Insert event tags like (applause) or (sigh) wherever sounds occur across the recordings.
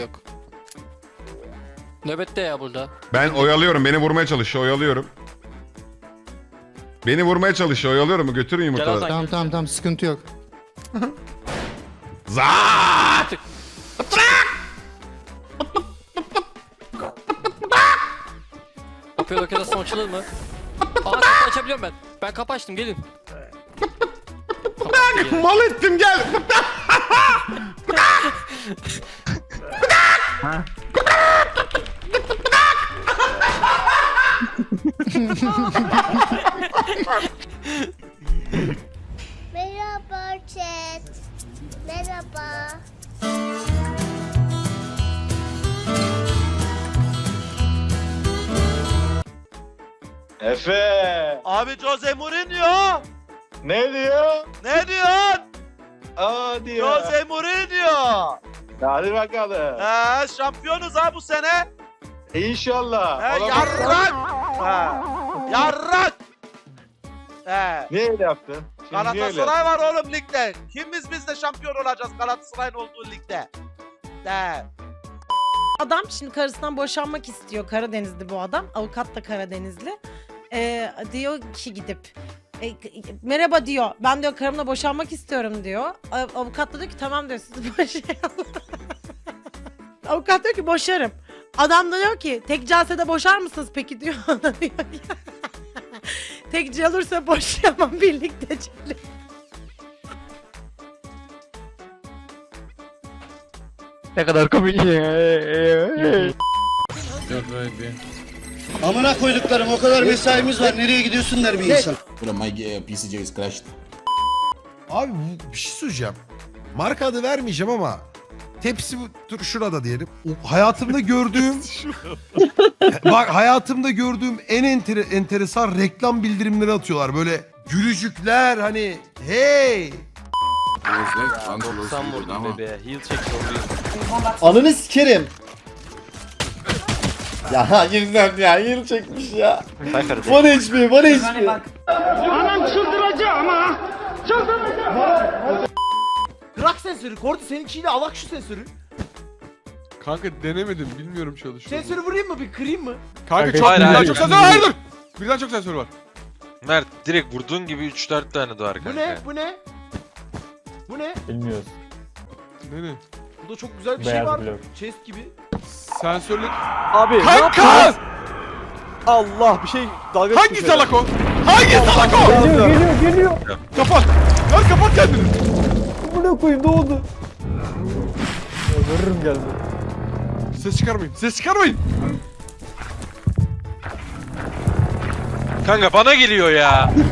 yok. Nöbette ya burada. Ben oyalıyorum. Beni vurmaya çalışıyor. Oyalıyorum. Beni vurmaya çalışıyor. Oyalıyorum. Götürün yumurtaları. Hasan. Tamam tamam tamam sıkıntı yok. Zaa! Kapıyı roket atsam açılır mı? Aa kapı açabiliyorum ben. Ben kapı açtım gelin. Kapı açtım, gelin. Mal ettim gel. (laughs) Merhaba chat. Merhaba. Efe. Abi Jose Mourinho. Ne diyor? Ne diyorsun? Aa diyor. Jose Mourinho. Hadi bakalım. He, şampiyonuz ha bu sene. İnşallah. He, Olamaz. yarrak. He. Yarrak. He. Niye öyle yaptın? Şimdi niye öyle? Galatasaray var oğlum ligde. Kimiz biz de şampiyon olacağız Galatasaray'ın olduğu ligde. He. Adam şimdi karısından boşanmak istiyor. Karadenizli bu adam. Avukat da Karadenizli. Ee, diyor ki gidip e, merhaba diyor. Ben diyor karımla boşanmak istiyorum diyor. Av- Avukat da diyor ki tamam diyor siz boşayalım. Avukat diyor ki boşarım. Adam da diyor ki tek celsede boşar mısınız peki diyor. Ona diyor ki, tek cel olursa boşayamam birlikte celim. Amına koyduklarım o kadar mesaimiz var. Nereye gidiyorsun der bir insan. My uh, PCJ is crashed. Abi bu- bir şey söyleyeceğim. Marka adı vermeyeceğim ama tepsi bu- dur şurada diyelim. O hayatımda gördüğüm (laughs) bak hayatımda gördüğüm en entere- enteresan reklam bildirimleri atıyorlar. Böyle gülücükler hani hey Sen vurdun bebeğe. Heel check zorluyor. Ananı sikerim. Ya hayır lan ya yıl çekmiş ya. One HP, one HP. Bırak sensörü. Kordi seninkiyle alak şu sensörü. Kanka denemedim bilmiyorum çalışıyor. Sensörü vurayım mı bir kırayım mı? Kanka çok Hayır, birden hayır. çok sensör hayır dur. Birden çok sensör var. Mert direkt vurduğun gibi 3-4 tane doğar Bu ne? Bu ne? Bu ne? Ne ne? Burada çok güzel bir şey var. Chest gibi. Sensörlü... Abi Kanka! Allah bir şey dalga Hangi salak o? Hangi salak o? Geliyor geliyor geliyor. Kapat. Lan kapat kendini. Buna koyayım ne oldu? Vururum geldi. Ses çıkarmayın. Ses çıkarmayın. Kanka bana geliyor ya. (laughs)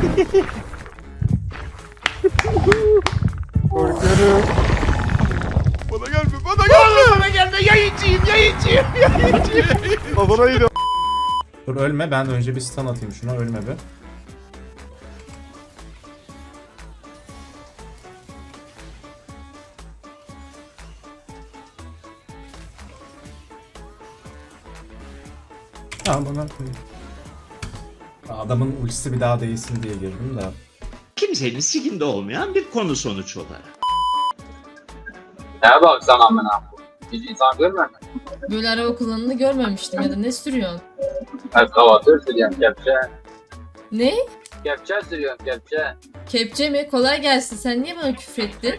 Bana gelme. Bana gelme. Bana gelme. Yayıncıyım. Yayıncıyım. Yayıncıyım. Babana yine. (laughs) Dur ölme ben önce bir stun atayım şuna ölme be. Koyayım. Adamın ultisi bir daha değilsin diye girdim de. Kimsenin sikinde olmayan bir konu sonuç olarak. Ne bak sen amına. Hiç insan görmüyor musun? Böyle araba kullanını görmemiştim ya da ne sürüyorsun? Eskavatör sürüyorum kepçe. Ne? Kepçe sürüyorum kepçe. Kepçe mi? Kolay gelsin. Sen niye bana küfrettin?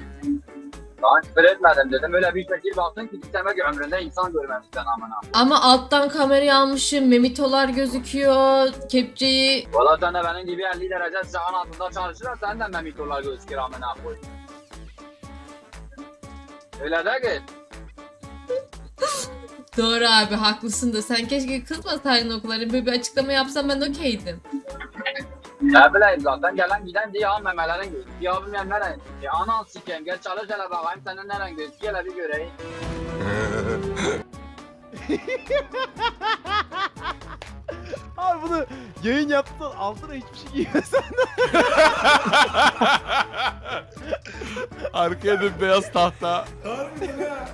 Daha küfür etmedim dedim. Öyle bir şekil baktın ki demek ömründe insan görmemişsin amına. Ama alttan kamerayı almışım. Memitolar gözüküyor. Kepçeyi... Valla sen de benim gibi 50 derece sıcağın altında çalışırsan sen de memitolar gözükür amına koy. Öyle de ki. Doğru abi haklısın da sen keşke kızmasaydın okulları. Böyle bir açıklama yapsan ben okeydim. Ne bileyim zaten gelen giden diye al memelerin gözüküyor. Ya bilmem neren. Ya anan sikeyim gel çalış hele bakayım senin neren gözüküyor hele bir göreyim. (laughs) Abi bunu yayın yaptın altına hiçbir şey giymesen. (laughs) Arkaya dön beyaz tahta. Harbiden ha.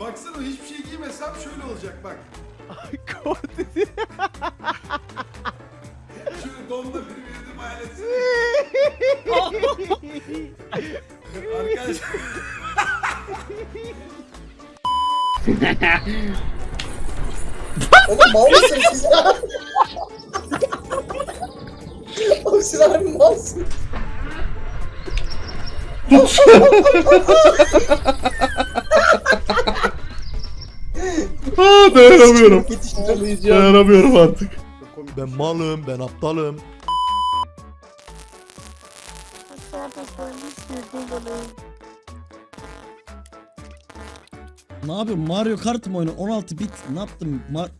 Baksana hiçbir şey giymesem şöyle olacak bak. Kordi. Şöyle donla Arkadaşlar. Oğlum mal mısın siz ya? Oğlum siz harbi malsın. Aa, dayanamıyorum. Dayanamıyorum artık. Ben malım, ben aptalım. Ne yapıyorum? Mario Kart mı oynuyorum? 16 bit. Ne yaptım? Mar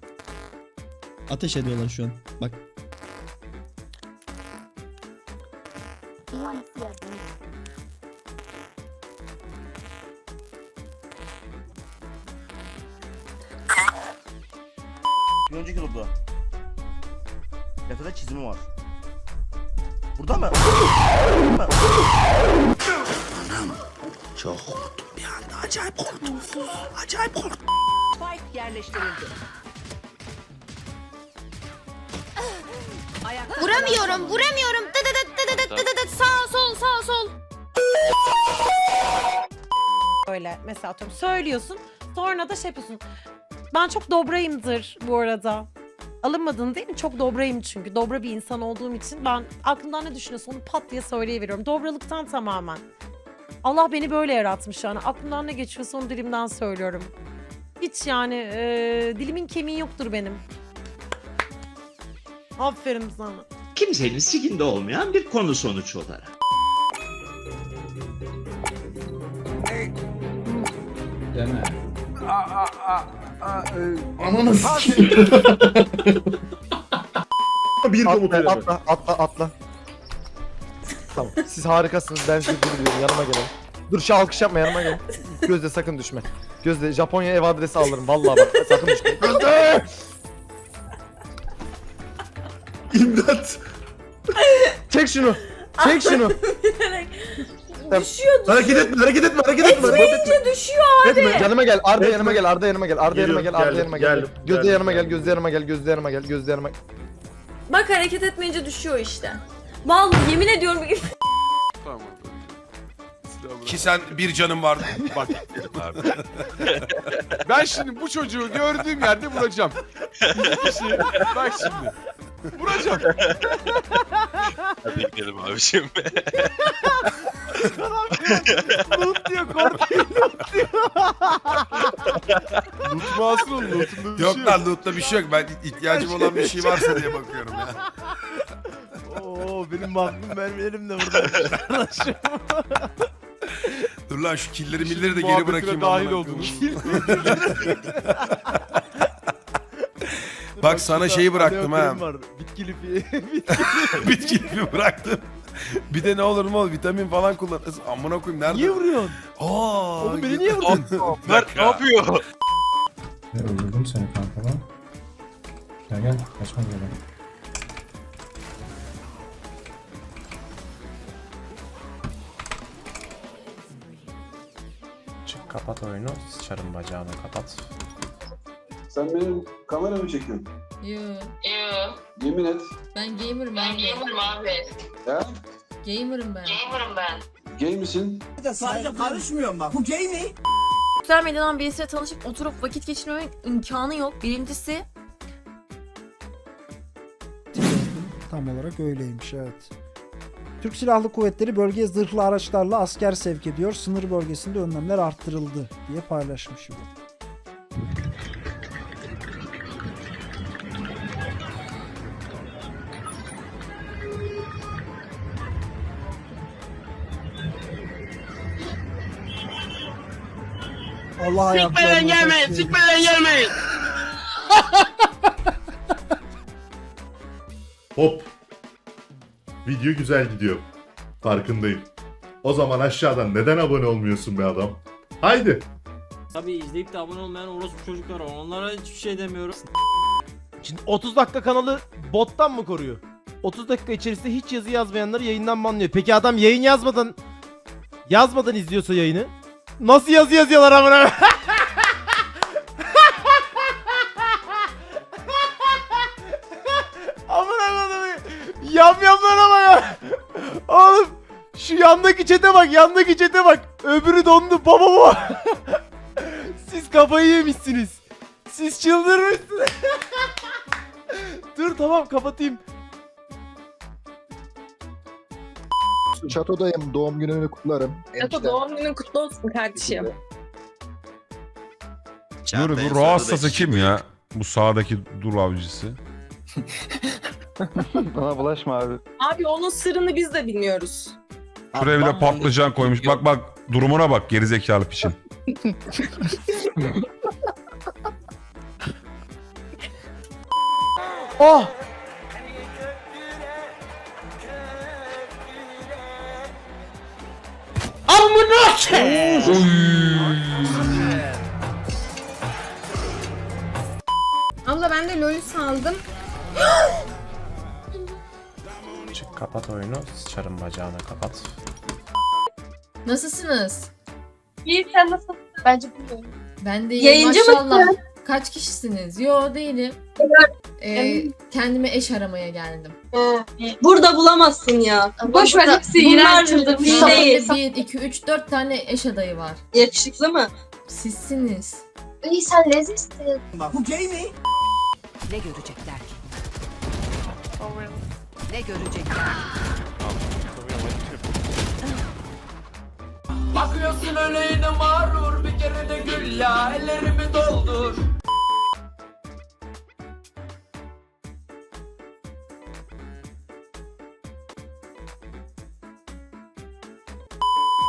Ateş ediyorlar şu an. Bak. Bir önceki turda. Yakada çizimi var. Burada mı? Spike yerleştirildi. Vuramıyorum, vuramıyorum. Dı dı dı dı dı dı dı dı. Sağ sol, sağ sol. Öyle mesela atıyorum söylüyorsun sonra da şey yapıyorsun. Ben çok dobrayımdır bu arada. Alınmadın değil mi? Çok dobrayım çünkü. Dobra bir insan olduğum için ben aklımdan ne düşünüyorsa onu pat diye söyleyiveriyorum. Dobralıktan tamamen. Allah beni böyle yaratmış yani. Aklımdan ne geçiyorsa onu dilimden söylüyorum. Hiç yani eee, dilimin kemiği yoktur benim. Aferin sana. Kimsenin siginde olmayan bir konu sonuç olarak. Ananı sikeyim. (laughs) Bir komut Atla, atla, atla, atla. Tamam, siz harikasınız. Ben sizi durdurıyorum. Yanıma gelin. Dur şu alkış yapma yanıma gel. Gözde sakın düşme. Gözde Japonya ev adresi alırım. Vallahi bak sakın düşme. Gözde! İmdat. Çek şunu. Çek şunu. Düşüyor, Hareket etme, hareket etme, hareket etme. Hareket etme. düşüyor. Etme. Yanıma gel. Arda Etme. yanıma gel. Arda yanıma gel. Arda yanıma gel. Geliyorum, Arda yanıma gel. geldim, Gözde geldim, yanıma gel. geldim. Gözde yanıma gel. Gözde yanıma gel. Gözde yanıma Bak hareket etmeyince düşüyor işte. Vallahi yemin ediyorum. Ki sen bir canın var. Bak. Ben şimdi bu çocuğu gördüğüm yerde vuracağım. İki kişi. Bak şimdi. Vuracağım. Hadi gidelim abiciğim. (laughs) Loot diyor korkuyor. Loot masum lootunda bir Yok şey lan lootta bir şey yok. Ben ihtiyacım olan bir şey varsa diye bakıyorum ya. Oo benim magnum mermilerim de burada. (laughs) Dur lan şu killeri milleri de geri muhabbetine bırakayım. dahil amına oldunuz. koyayım. (laughs) Bak sana şeyi bıraktım ha. Aleoterim var. Bitki lifi. (laughs) Bitki bıraktım. (laughs) Bir de ne olur mu olur vitamin falan kullanırız. Amına koyayım nerede? Niye vuruyorsun? Aa, Oğlum beni niye vurdun? (laughs) Mert ne yapıyor? Ne öldürdüm seni kanka lan. Gel gel kaçma gel. Çık kapat oyunu. Sıçarım bacağını kapat. Sen benim kamera mı çekiyorsun? Yo, Yemin et. ben gamer'ım ben gamer'ım abi. He? Gamer'ım ben. Gay misin? Sadece karışmıyorum bak. Bu gay mi? Sosyal medyadan birisiyle tanışıp oturup vakit geçirmemek imkanı yok. Birincisi Tam olarak öyleymiş evet. Türk Silahlı Kuvvetleri bölgeye zırhlı araçlarla asker sevk ediyor. Sınır bölgesinde önlemler arttırıldı diye paylaşmış Allah ayaklarını gelmeyin, sikmeden gelmeyin. (laughs) Hop. Video güzel gidiyor. Farkındayım. O zaman aşağıdan neden abone olmuyorsun be adam? Haydi. Tabii izleyip de abone olmayan orospu çocuklar var. Onlara hiçbir şey demiyorum. Şimdi 30 dakika kanalı bottan mı koruyor? 30 dakika içerisinde hiç yazı yazmayanları yayından banlıyor. Peki adam yayın yazmadan yazmadan izliyorsa yayını nasıl yazı yazıyorlar amına? (laughs) amına koyayım. Yamyamlara bak ya. Oğlum şu yandaki çete bak, yandaki çete bak. Öbürü dondu baba baba. (laughs) Siz kafayı yemişsiniz. Siz çıldırmışsınız. (laughs) Dur tamam kapatayım. Çatodayım. Doğum gününü kutlarım. Çato doğum günün kutlu olsun kardeşim. Dur bu ruh hastası kim ya? Bu sağdaki dur avcısı. (laughs) Bana bulaşma abi. Abi onun sırrını biz de bilmiyoruz. Şuraya bir de patlıcan koymuş. Bak bak durumuna bak gerizekalı piçin. (laughs) (laughs) Oh! Abla ben de LoL'ü saldım. (gasps) Çık kapat oyunu. Sıçarım bacağına kapat. Nasılsınız? İyi sen nasılsın? Bence bilmiyorum. Ben de iyiyim Yayıncı maşallah. mısın? Kaç kişisiniz? Yo değilim. Ee, kendime eş aramaya geldim. Burada bulamazsın ya. Boş ver hepsi iğrençtir. Bir Şu anda değil. 1, 2, 3, 4 tane eş adayı var. Yakışıklı mı? Sizsiniz. İyi sen lezzetsin. Ne görecekler ki? Ne görecekler? Bakıyorsun öleğine mağrur bir kere de gül ya ellerimi doldur.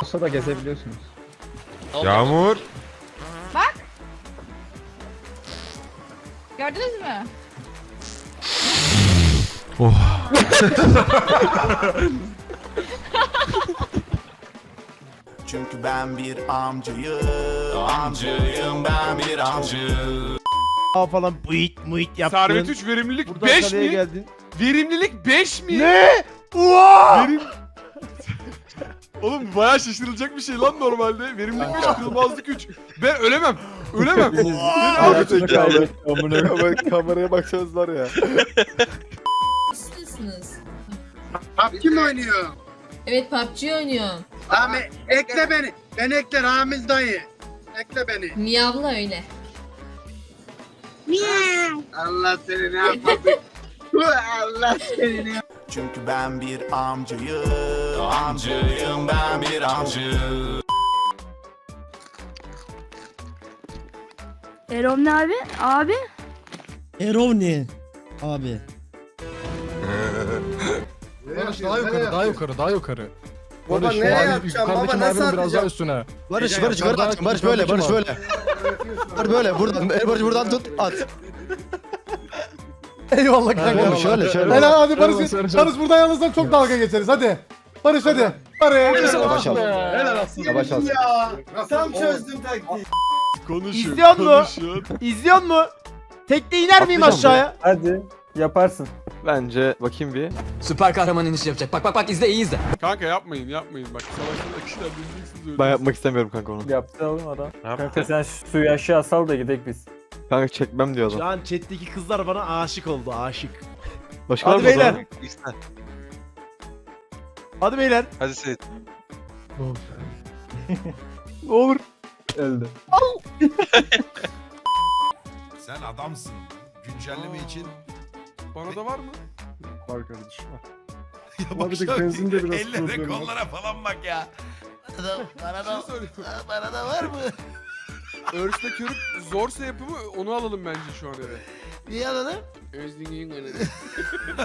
Olsa da gezebiliyorsunuz. Yağmur. Gördünüz mü? Oh. (laughs) Çünkü ben bir amcayım, amcayım ben bir amcı. Aa falan bıyıt mıyıt yaptın. Servet 3 verimlilik Buradan 5 kaleye mi? geldin. Verimlilik 5 mi? Ne? Uaa! Verim... Oğlum bayağı şaşırılacak bir şey lan normalde. Verimlilik 5, kırılmazlık 3. Ben ölemem. Ölemem. (laughs) Beni al. Kameraya baksanız var ya. Nasılsınız? Kim oynuyor? Evet PUBG oynuyorum. Abi ekle beni. Ben ekle Ramiz dayı. Ekle beni. Miyavla öyle. Allah seni ne yapmasın. (laughs) Allah seni ne Çünkü ben bir amcayım, amcayım ben bir amcı. Erom ne abi? Abi? Erovni abi. (laughs) Barış daha yukarı, daha yukarı, daha yukarı. Baba Barış, ne mavi- yukarıdaki Baba nasıl mavinin biraz daha atacağım? üstüne. Barış Barış yukarı at. Barış böyle, Barış böyle. Barış böyle buradan, Barış buradan tut at. Eyvallah kanka. şöyle şöyle. Helal hadi Barış. Barış buradan yalnızsan çok dalga geçeriz hadi. Barış hadi. Barış. Yavaş al. Yavaş al. Tam çözdüm taktiği. Konuşuyor. İzliyor mu? İzliyor mu? Tekte iner miyim aşağıya? Hadi yaparsın. Bence bakayım bir. Süper kahraman inişi yapacak. Bak bak bak izle iyi izle. Kanka yapmayın yapmayın bak savaşın akışlar bileceksiniz öyle. Ben yapmak istemiyorum kanka onu. Yaptı oğlum adam. Kanka sen suyu aşağı sal da gidelim biz. Kanka çekmem diyor Şu an chat'teki kızlar bana aşık oldu aşık. Başka Hadi beyler. Hadi beyler. Hadi Seyit. Ne olur. Öldü. (laughs) Sen adamsın. Güncelleme için. Bana da var mı? Var kardeşim. Ya bak bir tek benzinde biraz Ellere problem var. kollara falan bak ya. Bana da, bana da, bana da var mı? Örste körük zorsa yapımı onu alalım bence şu an eve. Niye alalım? Özlüğün önünde.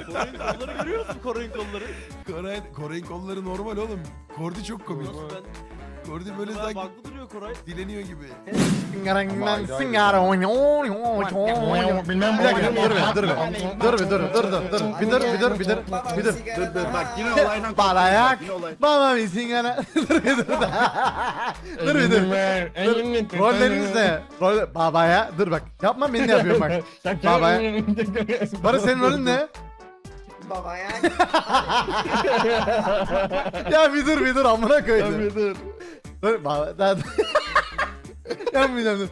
Koray'ın kolları görüyor musun Koray'ın kolları? Koray, Koray'ın kolları normal oğlum. Kordi çok komik. Nasıl ben? Kordi böyle sanki farklı duruyor Koray. dileniyor gibi. Bilmem bir dakika dur be dur be dur be dur dur dur dur. Bir dur bir dur bir dur bir dur. Dur dur bak yine olaydan balayak baba bir singara. (laughs) Dur bir dur. Dur bir dur. Dur rolleriniz ne rol babaya dur bak yapma beni de yapıyorum bak. (laughs) Babaya. Barış senin rolün ne? Babaya. (laughs) ya bir dur bir dur amına koydum. Bir dur dur dur yapmayacağım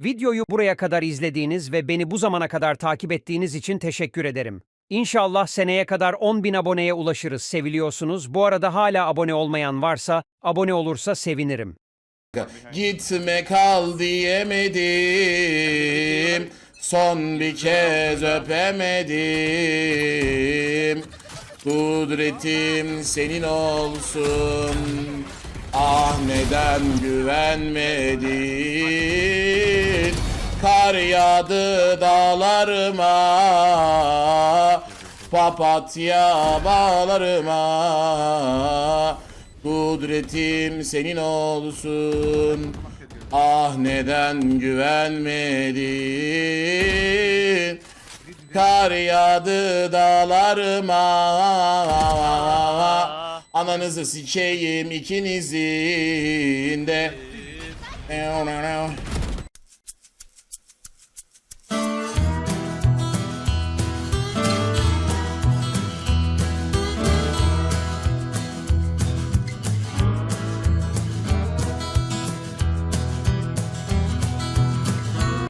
Videoyu buraya kadar izlediğiniz ve beni bu zamana kadar takip ettiğiniz için teşekkür ederim. İnşallah seneye kadar 10.000 aboneye ulaşırız. Seviliyorsunuz. Bu arada hala abone olmayan varsa abone olursa sevinirim. Gitme kal diyemedim Son bir kez öpemedim Kudretim senin olsun Ah neden güvenmedin Kar yağdı dağlarıma Papatya bağlarıma. Kudretim senin olsun Ah neden güvenmedin? Kar yağdı dağlarıma Ananızı sikeyim ikinizin de